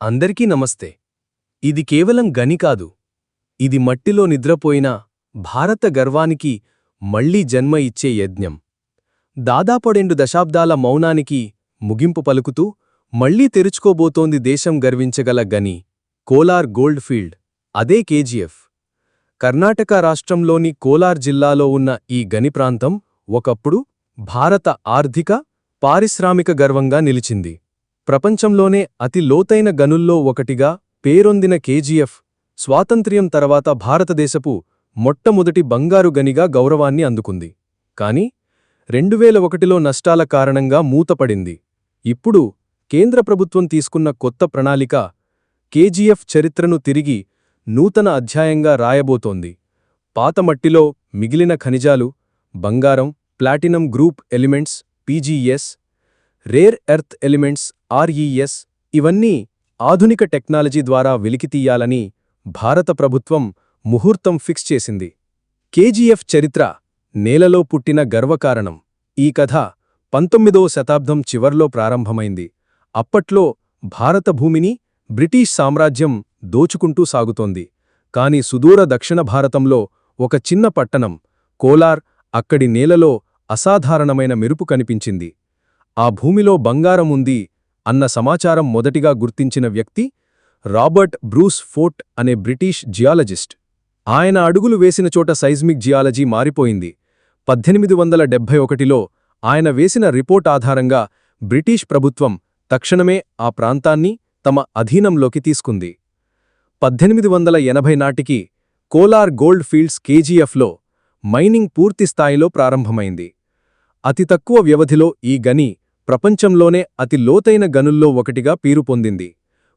అందరికీ నమస్తే. ఇది కేవలం గని కాదు. ఇది మట్టిలో నిద్రపోయిన భారత గర్వానికి మళ్ళీ జన్మ ఇచ్చే యజ్ఞం. దాదాపు దశాబ్దాల మౌనానికి ముగింపు పలుకుతూ మళ్ళీ తెరుచుకోబోతోంది దేశం గర్వించగల గని కోలార్ గోల్డ్ ఫీల్డ్ అదే కేజీఎఫ్. కర్ణాటక రాష్ట్రంలోని కోలార్ జిల్లాలో ఉన్న ఈ గని ప్రాంతం ఒకప్పుడు భారత ఆర్థిక పారిశ్రామిక గర్వంగా నిలిచింది. ప్రపంచంలోనే అతి లోతైన గనుల్లో ఒకటిగా పేరొందిన కేజీఎఫ్ స్వాతంత్ర్యం తర్వాత భారతదేశపు మొట్టమొదటి బంగారు గనిగా గౌరవాన్ని అందుకుంది. కాని రెండువేల ఒకటిలో నష్టాల కారణంగా మూతపడింది. ఇప్పుడు కేంద్ర ప్రభుత్వం తీసుకున్న కొత్త ప్రణాళిక కేజీఎఫ్ చరిత్రను తిరిగి నూతన అధ్యాయంగా రాయబోతోంది. పాత మట్టిలో మిగిలిన ఖనిజాలు బంగారం platinum group elements PGS rare earth elements RES ఇవన్నీ ఆధునిక టెక్నాలజీ ద్వారా వెలికితీయాలని భారత ప్రభుత్వం ముహూర్తం ఫిక్స్ చేసింది. కేజీఎఫ్ చరిత్ర నేలలో పుట్టిన గర్వకారణం ఈ కథ పంతొమ్మిదవ శతాబ్దం చివర్లో ప్రారంభమైంది. అప్పట్లో భారత భూమిని బ్రిటీష్ సామ్రాజ్యం దోచుకుంటూ సాగుతోంది. కాని సుదూర దక్షిణ భారతంలో ఒక చిన్న పట్టణం కోలార్ అక్కడి నేలలో అసాధారణమైన మెరుపు కనిపించింది. ఆ భూమిలో బంగారం ఉంది అన్న సమాచారం మొదటిగా గుర్తించిన వ్యక్తి రాబర్ట్ బ్రూస్ ఫోర్ట్ అనే బ్రిటిష్ జియాలజిస్ట్. ఆయన అడుగులు వేసిన చోట సైజ్మిక్ జియాలజీ మారిపోయింది. పద్దెనిమిది వందల డెబ్భై ఒకటిలో ఆయన వేసిన రిపోర్ట్ ఆధారంగా బ్రిటిష్ ప్రభుత్వం తక్షణమే ఆ ప్రాంతాన్ని తమ అధీనంలోకి తీసుకుంది. పద్దెనిమిది వందల ఎనభై నాటికి కోలార్ గోల్డ్ ఫీల్డ్స్ కేజీఎఫ్లో మైనింగ్ పూర్తిస్థాయిలో ప్రారంభమైంది. అతి తక్కువ వ్యవధిలో ఈ గని ప్రపంచంలోనే అతి లోతైన గనుల్లో ఒకటిగా పీరు పొందింది.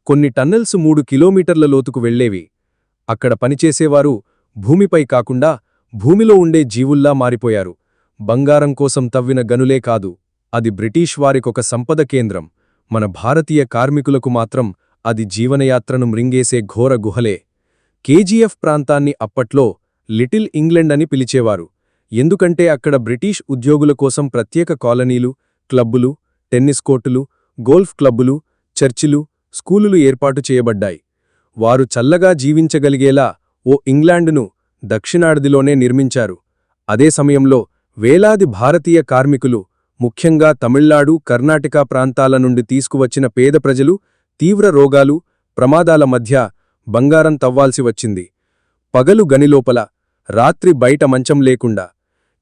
కొన్ని టన్నెల్స్ మూడు కిలోమీటర్ల లోతుకు వెళ్ళేవి అక్కడ పనిచేసేవారు భూమిపై కాకుండా భూమిలో ఉండే జీవుల్లా మారిపోయారు. బంగారం కోసం తవ్విన గనులే కాదు అది బ్రిటీష్ వారికొక సంపద కేంద్రం. మన భారతీయ కార్మికులకు మాత్రం అది జీవనయాత్రను మృంగేసే ఘోర గుహలే. కేజీఎఫ్ ప్రాంతాన్ని అప్పట్లో లిటిల్ ఇంగ్లండ్ అని పిలిచేవారు. ఎందుకంటే అక్కడ బ్రిటీష్ ఉద్యోగుల కోసం ప్రత్యేక కాలనీలు క్లబ్బులు టెన్నిస్ కోర్టులు గోల్ఫ్ క్లబ్బులు చర్చిలు స్కూలులు ఏర్పాటు చేయబడ్డాయి. వారు చల్లగా జీవించగలిగేలా ఓ ఇంగ్లాండును దక్షిణాడిదిలోనే నిర్మించారు. అదే సమయంలో వేలాది భారతీయ కార్మికులు ముఖ్యంగా తమిళనాడు కర్ణాటక ప్రాంతాల నుండి తీసుకువచ్చిన పేద ప్రజలు తీవ్ర రోగాలు ప్రమాదాల మధ్య బంగారం తవ్వాల్సి వచ్చింది. పగలు గనిలోపల రాత్రి బయట మంచం లేకుండా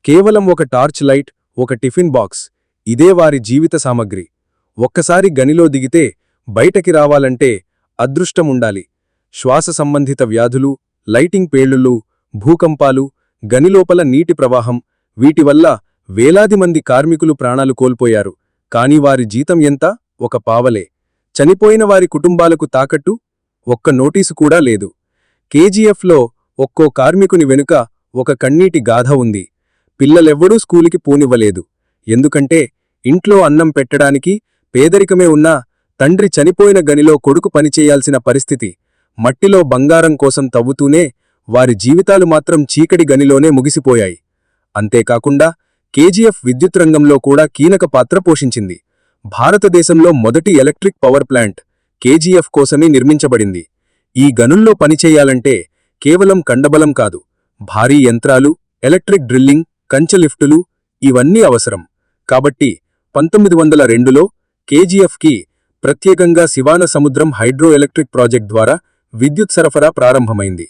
కేవలం ఒక టార్చ్ లైట్ ఒక టిఫిన్ బాక్స్ ఇదే వారి జీవిత సామగ్రి. ఒక్కసారి గనిలో దిగితే బయటకి రావాలంటే అదృష్టముండాలి. శ్వాస సంబంధిత వ్యాధులు లైటింగ్ పేళ్ళులు భూకంపాలు గనిలోపల నీటి ప్రవాహం వీటివల్ల వేలాది మంది కార్మికులు ప్రాణాలు కోల్పోయారు. కాని వారి జీతం ఎంత? ఒక పావలే. చనిపోయిన వారి కుటుంబాలకు తాకట్టు? ఒక్క నోటీసు కూడా లేదు. కేజీఎఫ్లో ఒక్కో కార్మికుని వెనుక ఒక కన్నీటి గాథ ఉంది. పిల్లలెవ్వడూ స్కూలికి పోనివ్వలేదు. ఎందుకంటే ఇంట్లో అన్నం పెట్టడానికి పేదరికమే ఉన్నా తండ్రి చనిపోయిన గనిలో కొడుకు పనిచేయాల్సిన పరిస్థితి మట్టిలో బంగారం కోసం తవ్వుతూనే వారి జీవితాలు మాత్రం చీకటి గనిలోనే ముగిసిపోయాయి. అంతేకాకుండా కేజీఎఫ్ విద్యుత్ రంగంలో కూడా కీలక పాత్ర పోషించింది. భారతదేశంలో మొదటి ఎలక్ట్రిక్ పవర్ ప్లాంట్ కేజీఎఫ్ కోసమే నిర్మించబడింది. ఈ గనుల్లో పనిచేయాలంటే కేవలం కండబలం కాదు భారీ యంత్రాలు ఎలక్ట్రిక్ డ్రిల్లింగ్ కంచెలిఫ్టులు ఇవన్నీ అవసరం. కాబట్టి పంతొమ్మిది వందల రెండులో కేజీఎఫ్కి ప్రత్యేకంగా శివాన సముద్రం హైడ్రో ఎలక్ట్రిక్ ప్రాజెక్ట్ ద్వారా విద్యుత్ సరఫరా ప్రారంభమైంది.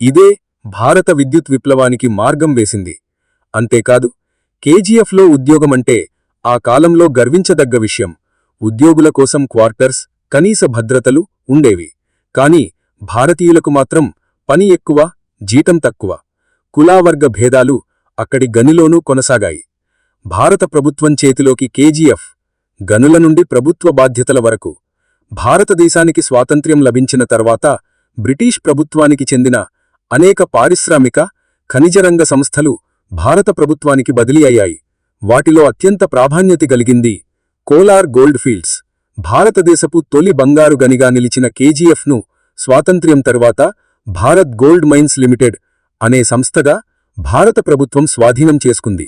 ఇదే భారత విద్యుత్ విప్లవానికి మార్గం వేసింది. అంతేకాదు కేజీఎఫ్లో ఉద్యోగమంటే ఆ కాలంలో గర్వించదగ్గ విషయం. ఉద్యోగుల కోసం క్వార్టర్స్ కనీస భద్రతలు ఉండేవి. కాని భారతీయులకు మాత్రం పని ఎక్కువ జీతం తక్కువ. కులావర్గ భేదాలు అక్కడి గనిలోనూ కొనసాగాయి. భారత ప్రభుత్వం చేతిలోకి కేజీఎఫ్ గనుల నుండి ప్రభుత్వ బాధ్యతల వరకు భారతదేశానికి స్వాతంత్ర్యం లభించిన తర్వాత బ్రిటీష్ ప్రభుత్వానికి చెందిన అనేక పారిశ్రామిక ఖనిజరంగ సంస్థలు భారత ప్రభుత్వానికి బదిలీ అయ్యాయి. వాటిలో అత్యంత ప్రాధాన్యత కలిగింది కోలార్ గోల్డ్ ఫీల్డ్స్. భారతదేశపు తొలి బంగారు గనిగా నిలిచిన కేజీఎఫ్ను స్వాతంత్ర్యం తరువాత భారత్ గోల్డ్ మైన్స్ లిమిటెడ్ అనే సంస్థగా భారత ప్రభుత్వం స్వాధీనం చేసుకుంది.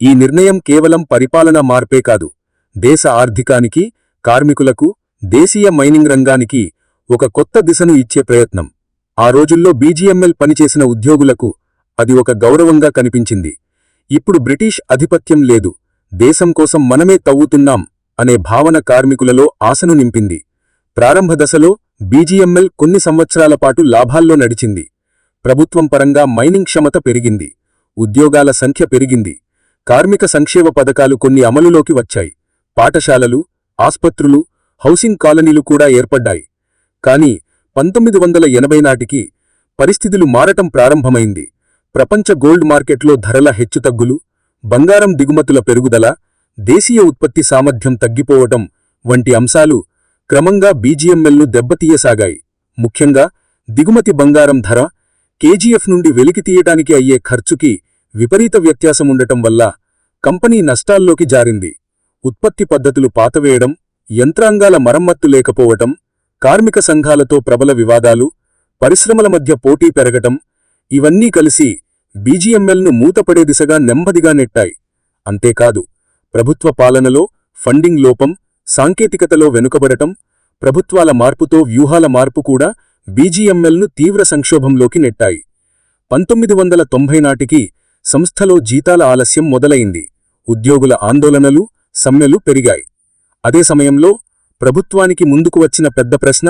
ఈ నిర్ణయం కేవలం పరిపాలన మార్పే కాదు దేశ ఆర్థికానికి కార్మికులకు దేశీయ మైనింగ్ రంగానికి ఒక కొత్త దిశను ఇచ్చే ప్రయత్నం. ఆ రోజుల్లో బీజీఎంఎల్ పనిచేసిన ఉద్యోగులకు అది ఒక గౌరవంగా కనిపించింది. ఇప్పుడు బ్రిటిష్ ఆధిపత్యం లేదు దేశం కోసం మనమే తవ్వుతున్నాం అనే భావన కార్మికులలో ఆశను నింపింది. ప్రారంభ దశలో బీజీఎంఎల్ కొన్ని సంవత్సరాల పాటు లాభాల్లో నడిచింది. ప్రభుత్వం పరంగా మైనింగ్ క్షమత పెరిగింది ఉద్యోగాల సంఖ్య పెరిగింది. కార్మిక సంక్షేమ పథకాలు కొన్ని అమలులోకి వచ్చాయి. పాఠశాలలు ఆస్పత్రులు హౌసింగ్ కాలనీలు కూడా ఏర్పడ్డాయి. కాని పంతొమ్మిది వందల ఎనభై నాటికి పరిస్థితులు మారటం ప్రారంభమైంది. ప్రపంచ గోల్డ్ మార్కెట్లో ధరల హెచ్చుతగ్గులు బంగారం దిగుమతుల పెరుగుదల దేశీయ ఉత్పత్తి సామర్థ్యం తగ్గిపోవటం వంటి అంశాలు క్రమంగా బీజీఎంఎల్ను దెబ్బతీయసాగాయి. ముఖ్యంగా దిగుమతి బంగారం ధర కేజీఎఫ్ నుండి వెలికితీయటానికి అయ్యే ఖర్చుకి విపరీత వ్యత్యాసం ఉండటం వల్ల కంపెనీ నష్టాల్లోకి జారింది. ఉత్పత్తి పద్ధతులు పాతవేయడం యంత్రాంగాల మరమ్మత్తు లేకపోవటం కార్మిక సంఘాలతో ప్రబల వివాదాలు పరిశ్రమల మధ్య పోటీ పెరగటం ఇవన్నీ కలిసి బీజీఎంఎల్ను మూతపడే దిశగా నెమ్మదిగా నెట్టాయి. అంతేకాదు ప్రభుత్వ పాలనలో ఫండింగ్ లోపం సాంకేతికతలో వెనుకబడటం ప్రభుత్వాల మార్పుతో వ్యూహాల మార్పు కూడా బీజీఎంఎల్ను తీవ్ర సంక్షోభంలోకి నెట్టాయి. పంతొమ్మిది వందల తొంభై నాటికి సంస్థలో జీతాల ఆలస్యం మొదలైంది. ఉద్యోగుల ఆందోళనలు సమ్మెలు పెరిగాయి. అదే సమయంలో ప్రభుత్వానికి ముందుకు వచ్చిన పెద్ద ప్రశ్న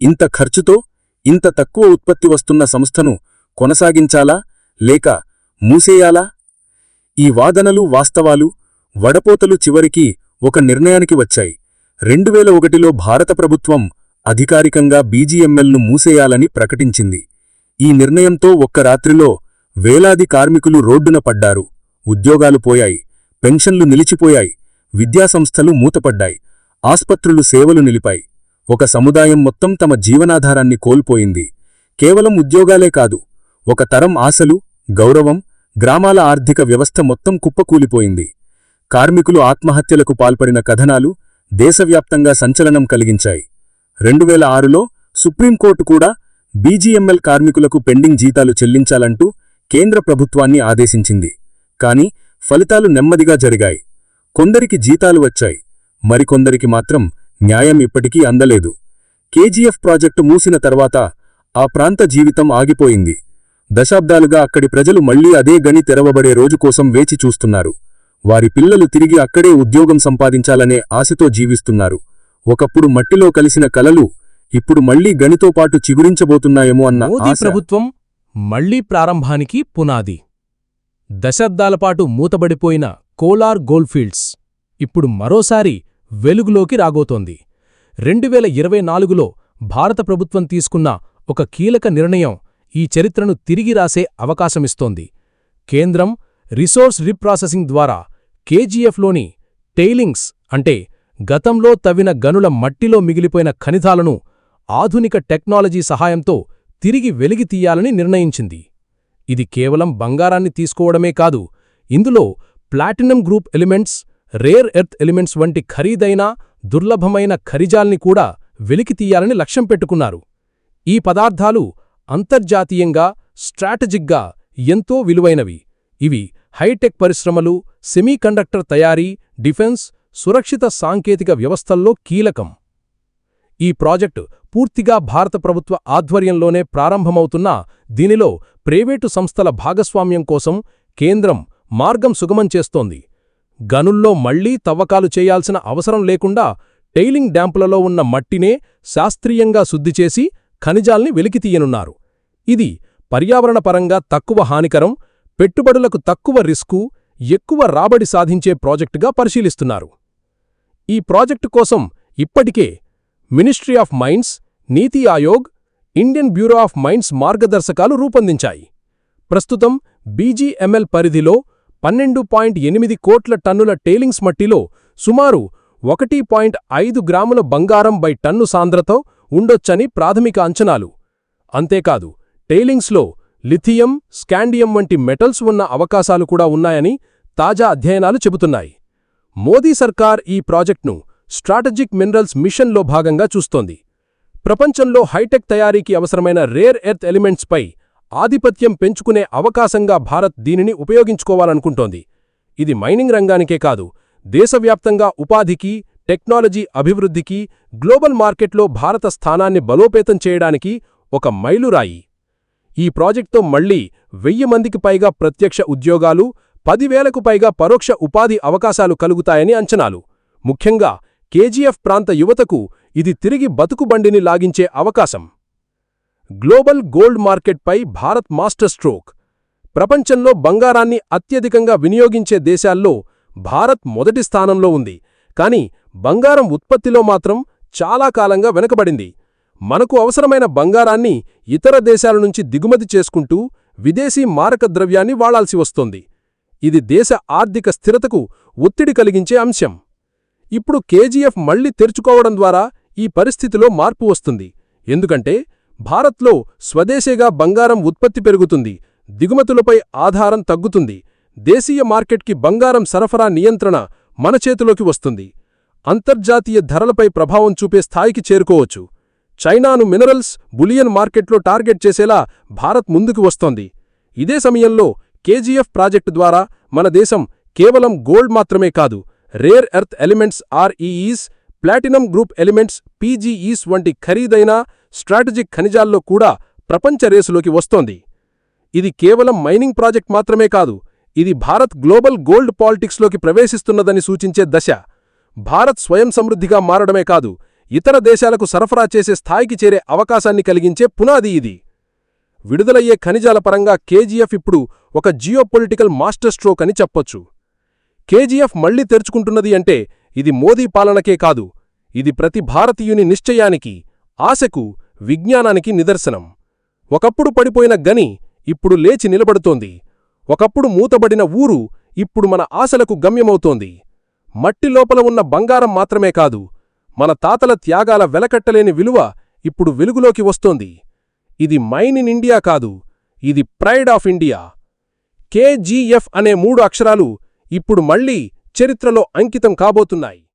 ఇంత ఖర్చుతో ఇంత తక్కువ ఉత్పత్తి వస్తున్న సంస్థను కొనసాగించాలా లేక మూసేయాలా? ఈ వాదనలు వాస్తవాలు వడపోతలు చివరికి ఒక నిర్ణయానికి వచ్చాయి. రెండువేల ఒకటిలో భారత ప్రభుత్వం అధికారికంగా బీజీఎంఎల్ను మూసేయాలని ప్రకటించింది. ఈ నిర్ణయంతో ఒక్క రాత్రిలో వేలాది కార్మికులు రోడ్డున పడ్డారు. ఉద్యోగాలు పోయాయి. పెన్షన్లు నిలిచిపోయాయి. విద్యాసంస్థలు మూతపడ్డాయి. ఆస్పత్రులు సేవలు నిలిపాయి. ఒక సముదాయం మొత్తం తమ జీవనాధారాన్ని కోల్పోయింది. కేవలం ఉద్యోగాలే కాదు ఒక తరం ఆశలు గౌరవం గ్రామాల ఆర్థిక వ్యవస్థ మొత్తం కుప్పకూలిపోయింది. కార్మికులు ఆత్మహత్యలకు పాల్పడిన కథనాలు దేశవ్యాప్తంగా సంచలనం కలిగించాయి. రెండువేల ఆరులో సుప్రీంకోర్టు కూడా బీజీఎంఎల్ కార్మికులకు పెండింగ్ జీతాలు చెల్లించాలంటూ కేంద్ర ప్రభుత్వాన్ని ఆదేశించింది. కాని ఫలితాలు నెమ్మదిగా జరిగాయి. కొందరికి జీతాలు వచ్చాయి. మరికొందరికి మాత్రం న్యాయం ఇప్పటికీ అందలేదు. కేజీఎఫ్ ప్రాజెక్టు మూసిన తర్వాత ఆ ప్రాంత జీవితం ఆగిపోయింది. దశాబ్దాలుగా అక్కడి ప్రజలు మళ్ళీ అదే గని తెరవబడే రోజు కోసం వేచి చూస్తున్నారు. వారి పిల్లలు తిరిగి అక్కడే ఉద్యోగం సంపాదించాలనే ఆశతో జీవిస్తున్నారు. ఒకప్పుడు మట్టిలో కలిసిన కలలు ఇప్పుడు మళ్ళీ గనితో పాటు చిగురించబోతున్నాయేమో అన్న ప్రభుత్వం మళ్ళీ ప్రారంభానికి పునాది. దశాబ్దాలపాటు మూతబడిపోయిన కోలార్ గోల్డ్ఫీల్డ్స్ ఇప్పుడు మరోసారి వెలుగులోకి రాగోతోంది రెండువేల ఇరవై నాలుగులో భారత ప్రభుత్వం తీసుకున్న ఒక కీలక నిర్ణయం ఈ చరిత్రను తిరిగి రాసే అవకాశమిస్తోంది. కేంద్రం రిసోర్స్ రీప్రాసెసింగ్ ద్వారా కేజీఎఫ్లోని టెయిలింగ్స్ అంటే గతంలో తవ్విన గనుల మట్టిలో మిగిలిపోయిన ఖనిజాలను ఆధునిక టెక్నాలజీ సహాయంతో తిరిగి వెలిగి తీయాలని నిర్ణయించింది. ఇది కేవలం బంగారాన్ని తీసుకోవడమే కాదు ఇందులో platinum group elements rare earth elements వంటి ఖరీదైన దుర్లభమైన ఖరిజాల్ని కూడా వెలికి తీయాలని లక్ష్యం పెట్టుకున్నారు. ఈ పదార్థాలు అంతర్జాతీయంగా స్ట్రాటజిక్గా ఎంతో విలువైనవి. ఇవి హైటెక్ పరిశ్రమలు సెమీకండక్టర్ తయారీ డిఫెన్స్ సురక్షిత సాంకేతిక వ్యవస్థల్లో కీలకం. ఈ ప్రాజెక్టు పూర్తిగా భారత ప్రభుత్వ ఆధ్వర్యంలోనే ప్రారంభమవుతున్నా దీనిలో ప్రైవేటు సంస్థల భాగస్వామ్యం కోసం కేంద్రం మార్గం సుగమం చేస్తోంది. గనుల్లో మళ్ళీ తవ్వకాలు చేయాల్సిన అవసరం లేకుండా టెయిలింగ్ డ్యాంపులలో ఉన్న మట్టినే శాస్త్రీయంగా శుద్ధిచేసి ఖనిజాల్ని వెలికితీయనున్నారు ఇది పర్యావరణపరంగా తక్కువ హానికరం పెట్టుబడులకు తక్కువ రిస్కు ఎక్కువ రాబడి సాధించే ప్రాజెక్టుగా పరిశీలిస్తున్నారు. ఈ ప్రాజెక్టు కోసం ఇప్పటికే ministry of mines Niti Aayog Indian bureau of mines మార్గదర్శకాలు రూపొందించాయి. ప్రస్తుతం బీజీఎంఎల్ పరిధిలో పన్నెండు పాయింట్ ఎనిమిది కోట్ల టన్నుల టేలింగ్స్ మట్టిలో సుమారు ఒకటి పాయింట్ ఐదు గ్రాముల బంగారం బై టన్ను సాంద్రతో ఉండొచ్చని ప్రాథమిక అంచనాలు. అంతేకాదు టెయిలింగ్స్లో లిథియం స్కాండియం వంటి మెటల్స్ ఉన్న అవకాశాలు కూడా ఉన్నాయని తాజా అధ్యయనాలు చెబుతున్నాయి. మోదీ సర్కార్ ఈ ప్రాజెక్ట్ను స్ట్రాటజిక్ మినరల్స్ మిషన్లో భాగంగా చూస్తోంది. ప్రపంచంలో హైటెక్ తయారీకి అవసరమైన రేర్ ఎర్త్ ఎలిమెంట్స్పై ఆధిపత్యం పెంచుకునే అవకాశంగా భారత్ దీనిని ఉపయోగించుకోవాలనుకుంటోంది. ఇది మైనింగ్ రంగానికే కాదు దేశవ్యాప్తంగా ఉపాధికి టెక్నాలజీ అభివృద్ధికి గ్లోబల్ మార్కెట్లో భారత స్థానాన్ని బలోపేతం చేయడానికి ఒక మైలురాయి. ఈ ప్రాజెక్ట్తో మళ్ళీ వెయ్యి మందికి పైగా ప్రత్యక్ష ఉద్యోగాలు పదివేలకు పైగా పరోక్ష ఉపాధి అవకాశాలు కలుగుతాయని అంచనాలు. ముఖ్యంగా కేజీఎఫ్ ప్రాంత యువతకు ఇది తిరిగి బతుకుబండిని లాగించే అవకాశం. గ్లోబల్ గోల్డ్ మార్కెట్పై భారత్ మాస్టర్ స్ట్రోక్. ప్రపంచంలో బంగారాన్ని అత్యధికంగా వినియోగించే దేశాల్లో భారత్ మొదటి స్థానంలో ఉంది. కాని బంగారం ఉత్పత్తిలో మాత్రం చాలా కాలంగా వెనకబడింది. మనకు అవసరమైన బంగారాన్ని ఇతర దేశాల నుంచి దిగుమతి చేసుకుంటూ విదేశీ మారక ద్రవ్యాన్ని వాడాల్సి వస్తోంది. ఇది దేశ ఆర్థిక స్థిరతకు ఒత్తిడి కలిగించే అంశం. ఇప్పుడు కేజీఎఫ్ మళ్ళీ తెరుచుకోవడం ద్వారా ఈ పరిస్థితిలో మార్పు వస్తుంది. ఎందుకంటే భారత్లో స్వదేశీగా బంగారం ఉత్పత్తి పెరుగుతుంది. దిగుమతులపై ఆధారం తగ్గుతుంది. దేశీయ మార్కెట్కి బంగారం సరఫరా నియంత్రణ మన చేతిలోకి వస్తుంది. అంతర్జాతీయ ధరలపై ప్రభావం చూపే స్థాయికి చేరుకోవచ్చు. చైనాను మినరల్స్ బులియన్ మార్కెట్లో టార్గెట్ చేసేలా భారత్ ముందుకు వస్తోంది. ఇదే సమయంలో కేజీఎఫ్ ప్రాజెక్టు ద్వారా మన దేశం కేవలం గోల్డ్ మాత్రమే కాదు rare earth elements REEs platinum group elements PGEs వంటి ఖరీదైన స్ట్రాటజిక్ ఖనిజాల్లో కూడా ప్రపంచ రేసులోకి వస్తోంది. ఇది కేవలం మైనింగ్ ప్రాజెక్ట్ మాత్రమే కాదు ఇది భారత్ గ్లోబల్ గోల్డ్ పాలిటిక్స్లోకి ప్రవేశిస్తున్నదని సూచించే దశ. భారత్ స్వయం సమృద్ధిగా మారడమే కాదు ఇతర దేశాలకు సరఫరా చేసే స్థాయికి చేరే అవకాశాన్ని కలిగించే పునాది ఇది. విడుదలయ్యే ఖనిజాల పరంగా కేజీఎఫ్ ఇప్పుడు ఒక జియోపొలిటికల్ మాస్టర్ స్ట్రోక్ అని చెప్పొచ్చు. కేజీఎఫ్ మళ్ళీ తెరుచుకుంటున్నది అంటే ఇది మోదీ పాలనకే కాదు ఇది ప్రతి భారతీయుని నిశ్చయానికి ఆశకు విజ్ఞానానికి నిదర్శనం. ఒకప్పుడు పడిపోయిన గని ఇప్పుడు లేచి నిలబడుతోంది. ఒకప్పుడు మూతబడిన ఊరు ఇప్పుడు మన ఆశలకు గమ్యమవుతోంది. మట్టి లోపల ఉన్న బంగారం మాత్రమే కాదు మన తాతల త్యాగాల వెలకట్టలేని విలువ ఇప్పుడు వెలుగులోకి వస్తోంది. ఇది మైన్ ఇన్ ఇండియా కాదు ఇది ప్రైడ్ ఆఫ్ ఇండియా. కేజీఎఫ్ అనే మూడు అక్షరాలు ఇప్పుడు మళ్ళీ చరిత్రలో అంకితం కాబోతున్నాయి.